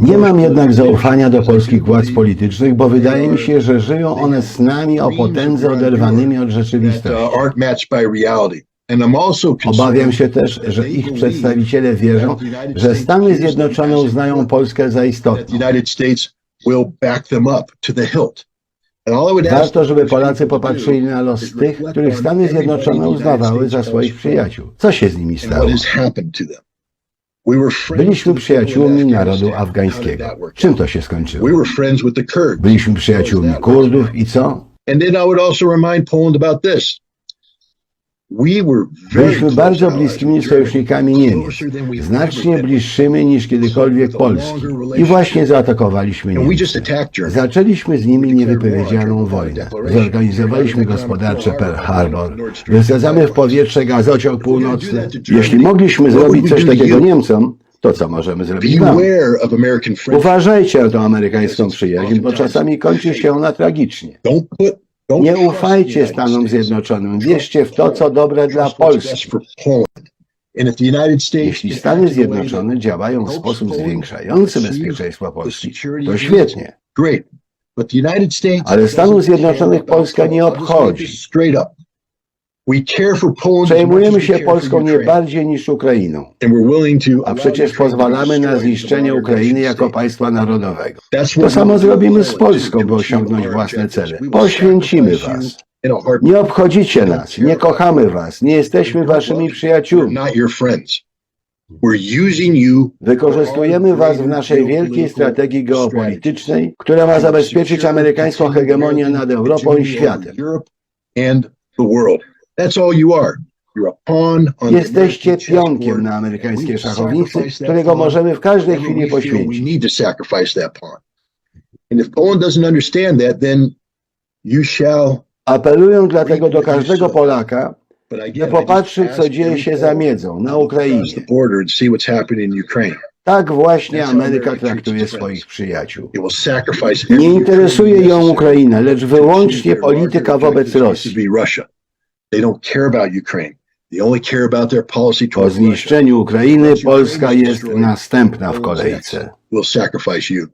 Nie mam jednak zaufania do polskich władz politycznych, bo wydaje mi się, że żyją one snami o potędze oderwanymi od rzeczywistości. uh, Obawiam się też, że ich przedstawiciele wierzą, że Stany Zjednoczone uznają Polskę za istotną. Warto, żeby Polacy popatrzyli na los tych, których Stany Zjednoczone uznawały za swoich przyjaciół. Co się z nimi stało? Byliśmy przyjaciółmi narodu afgańskiego. Czym to się skończyło? Byliśmy przyjaciółmi Kurdów i co? And then I would also remind Poland about this. Byliśmy bardzo bliskimi sojusznikami Niemiec, znacznie bliższymi niż kiedykolwiek Polski. I właśnie zaatakowaliśmy Niemcy. Zaczęliśmy z nimi niewypowiedzianą wojnę. Zorganizowaliśmy gospodarcze Pearl Harbor. Wysadzamy w powietrze gazociąg północny. Jeśli mogliśmy zrobić coś takiego Niemcom, to co możemy zrobić friendship. Uważajcie o tę amerykańską przyjaźń, bo czasami kończy się ona tragicznie. Nie ufajcie Stanom. Zjednoczonym. Wierzcie w to, co dobre dla Polski. Jeśli Stany Zjednoczone działają w sposób zwiększający bezpieczeństwo Polski, to świetnie. Ale Stanów Zjednoczonych Polska nie obchodzi. Przejmujemy się Polską nie bardziej niż Ukrainą, a przecież pozwalamy na zniszczenie Ukrainy jako państwa narodowego. To samo zrobimy z Polską, by osiągnąć własne cele. Poświęcimy was. Nie obchodzicie nas, nie kochamy was, nie jesteśmy waszymi przyjaciółmi. Wykorzystujemy was w naszej wielkiej strategii geopolitycznej, która ma zabezpieczyć amerykańską hegemonię nad Europą i światem. That's all you are. Jesteście pionkiem na amerykańskiej szachownicy, którego możemy w każdej chwili poświęcić. Apeluję dlatego do każdego Polaka, by just co dzieje się za miedzą na Ukrainie. Tak właśnie Ameryka traktuje swoich przyjaciół. Nie interesuje ją Ukraina, lecz wyłącznie polityka wobec Rosji. Po zniszczeniu Ukrainy Polska jest następna w kolejce. We'll sacrifice you.